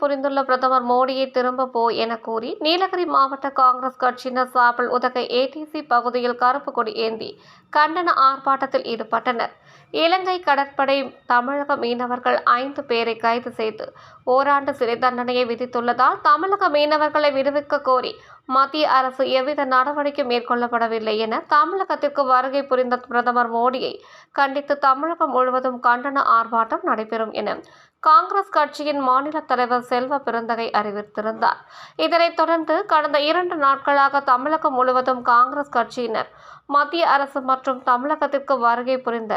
புரிந்துள்ள பிரதமர் மோடியை திரும்ப போ என கூறி நீலகிரி மாவட்ட காங்கிரஸ் கட்சியினர் சார்பில் உதகை ஏடிசி பகுதியில் கருப்பு கொடி ஏந்தி கண்டன ஆர்ப்பாட்டத்தில் ஈடுபட்டனர். இலங்கை கடற்படை தமிழக மீனவர்கள் ஐந்து பேரை கைது செய்து ஓராண்டு சிறை தண்டனையை விதித்துள்ளதால் தமிழக மீனவர்களை விடுவிக்க கோரி மத்திய அரசு எவ்வித நடவடிக்கை மேற்கொள்ளப்படவில்லை என தமிழகத்திற்கு வருகை புரிந்த பிரதமர் மோடியை கண்டித்து தமிழகம் முழுவதும் கண்டன ஆர்ப்பாட்டம் நடைபெறும் என காங்கிரஸ் கட்சியின் மாநில தலைவர் செல்வ பெருந்தகை அறிவித்திருந்தார். இதனைத் தொடர்ந்து கடந்த இரண்டு நாட்களாக தமிழகம் முழுவதும் காங்கிரஸ் கட்சியினர் மத்திய அரசு மற்றும் தமிழகத்திற்கு வருகை புரிந்த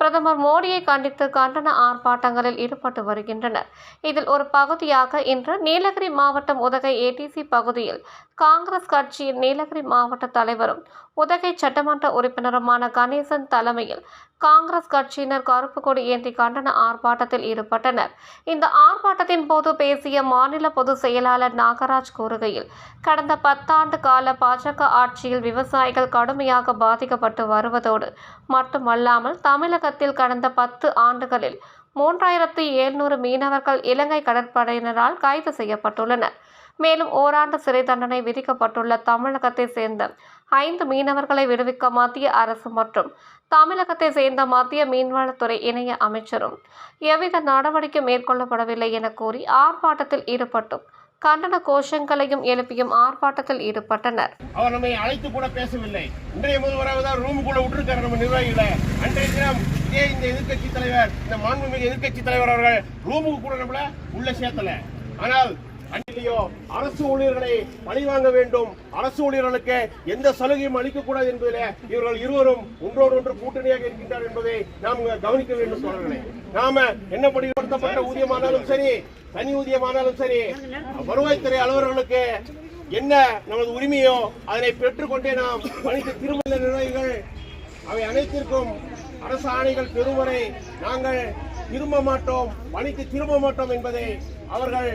பிரதமர் மோடியை கண்டித்து கண்டன ஆர்ப்பாட்டங்களில் ஈடுபட்டு வருகின்றனர். இதில் ஒரு பகுதியாக இன்று நீலகிரி மாவட்டம் உதகை ஏடிசி பகுதியில் காங்கிரஸ் கட்சியின் நீலகிரி மாவட்ட தலைவரும் உதகை சட்டமன்ற உறுப்பினருமான கணேசன் தலைமையில் காங்கிரஸ் கட்சியினர் கருப்பு கொடி ஏந்தி கண்டன ஆர்ப்பாட்டத்தில் ஈடுபட்டனர். இந்த ஆர்ப்பாட்டத்தின் போது பேசிய மாநில பொதுச் செயலாளர் நாகராஜ் கூறுகையில் கடந்த பத்தாண்டு கால பாஜக ஆட்சியில் விவசாயிகள் கடுமையாக பாதிக்கப்பட்டு வருவதோடு மட்டுமல்லாமல் தமிழகத்தில் கடந்த பத்து ஆண்டுகளில் மூன்றாயிரத்து எழுநூறு மீனவர்கள் இலங்கை கடற்படையினரால் கைது செய்யப்பட்டுள்ளனர். மேலும் ஓராண்டு சிறை தண்டனை விதிக்கப்பட்டுள்ள தமிழகத்தை சேர்ந்த ஐந்து மீனவர்களை விடுவிக்க மத்திய அரசு மற்றும் தமிழகத்தை சேர்ந்த மத்திய மீன்வளத்துறை இணைய அமைச்சரும் எவ்வித நடவடிக்கை மேற்கொள்ளப்படவில்லை என கூறி ஆர்ப்பாட்டத்தில் ஈடுபட்டும் கண்டன கோஷங்களையும் எழுப்பியும் ஆர்ப்பாட்டத்தில் ஈடுபட்டனர். அவர் நம்மை அழைத்து கூட பேசவில்லை. இன்றைய முதல்வராக தான் ரூமுக்குள்ள விட்டுருக்காரு நம்ம நிர்வாகிகளை. அன்றைய தினம் இதே இந்த எதிர்க்கட்சி தலைவர் இந்த மாண்புமிகு எதிர்க்கட்சி தலைவர் அவர்கள் ரூமுக்கு கூட நம்மள உள்ள சேர்த்தல. ஆனால் அன்றையோ அரசு ஊழியர்களை பழிவாங்க வேண்டும். அரசு ஊழியர்களுக்கு எந்த சலுகையும் அளிக்கக்கூடாது என்பதில் இவர்கள் இருவரும் ஒன்றோடு ஒன்று கூட்டணியாக இருக்கின்றார் என்பதை நாம் கவனிக்க வேண்டும் தோழர்களே நாம என்ன படிப்படுத்தப்பட்ட ஊதியமானாலும் சரி தனி ஊதியமானாலும் சரி வருவாய்த்துறை அலுவலர்களுக்கு என்ன நமது உரிமையோ அதனை பெற்றுக்கொண்டே நாம் பணிக்கு திரும்ப நிர்வாகிகள் அவை அனைத்திற்கும் அரசு ஆணைகள் பெறுவரை நாங்கள் திரும்ப மாட்டோம் பணிக்கு திரும்ப மாட்டோம் என்பதை அவர்கள்